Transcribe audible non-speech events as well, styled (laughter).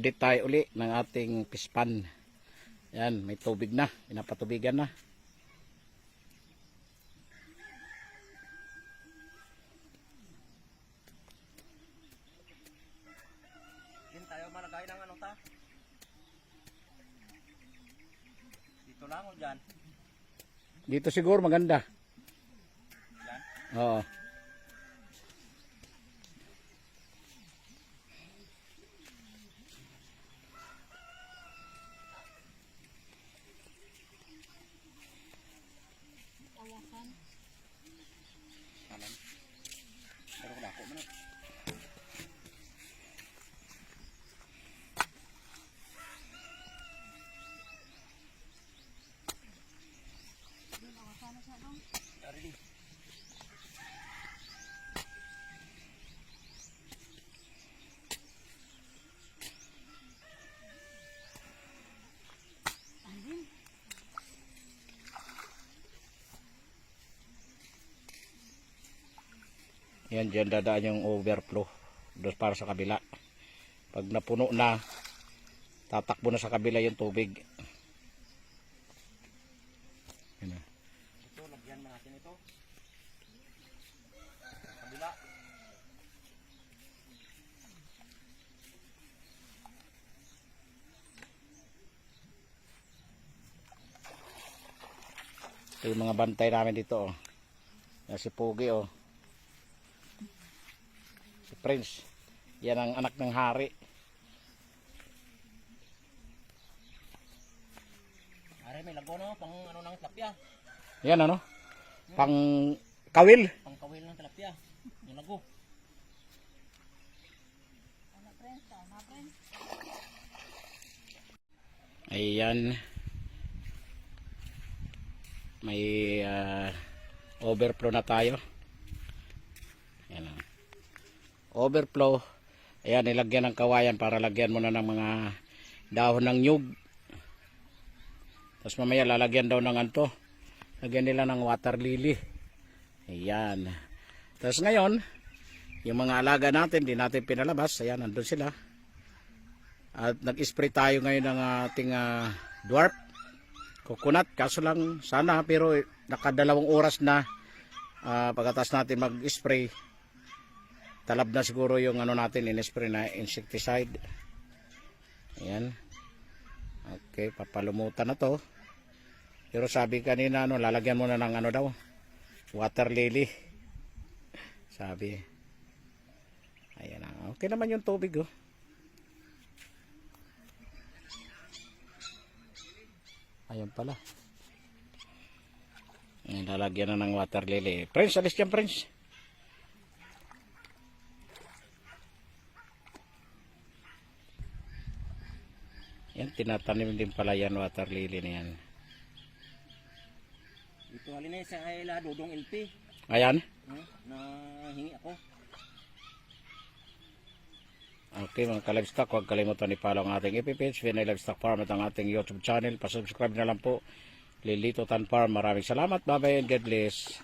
update tayo uli ng ating pispan. Yan, may tubig na. Pinapatubigan na. Din tayo malagay ng ano ta? Dito lang o dyan? Dito siguro maganda. Yan? Oo. Yan, dyan dadaan yung overflow. Doon para sa kabila. Pag napuno na, tatakbo na sa kabila yung tubig. Yan na. Ito, lagyan mo natin ito. Kabila. Ito yung mga bantay namin dito. Oh. Yan si Pogi. Oh. Prince. Yan ang anak ng hari. Are, may lago no? Pang ano ng tilapia. Yan ano? Pang kawil. Pang kawil ng tilapia. Yung lago. Ayan. May ah, overflow na tayo. Ayan. oh. Overflow. Ayan, nilagyan ng kawayan para lagyan mo na ng mga dahon ng nyug. Tapos mamaya lalagyan daw ng anto. Lagyan nila ng water lily. Ayan. Tapos ngayon, yung mga alaga natin, di natin pinalabas. Ayan, nandun sila. At nag-spray tayo ngayon ng ating ah, dwarf coconut. Kaso lang sana pero eh, nakadalawang oras na ah, pagkatas natin mag-spray. Talab na siguro yung ano natin in-spray na insecticide. Ayan. Okay, papalumutan na to. Pero sabi kanina ano, lalagyan mo na ng ano daw, water lily. (laughs) Sabi. Ayan na. Okay naman yung tubig oh. Ayun pala. Ayan, lalagyan na ng water lily. Prince, alis dyan, Prince. Yan, tinatanim din pala yan water lily na yan. Ito halin na sa ila dudong LP. Ayan. Hmm? Na hingi ako. Okay mga ka-livestock, huwag kalimutan i-follow ang ating FB page, Vinay Livestock Farm at ang ating YouTube channel. Pasubscribe na lang po. Lilito Tan Farm. Maraming salamat. Bye-bye and God bless.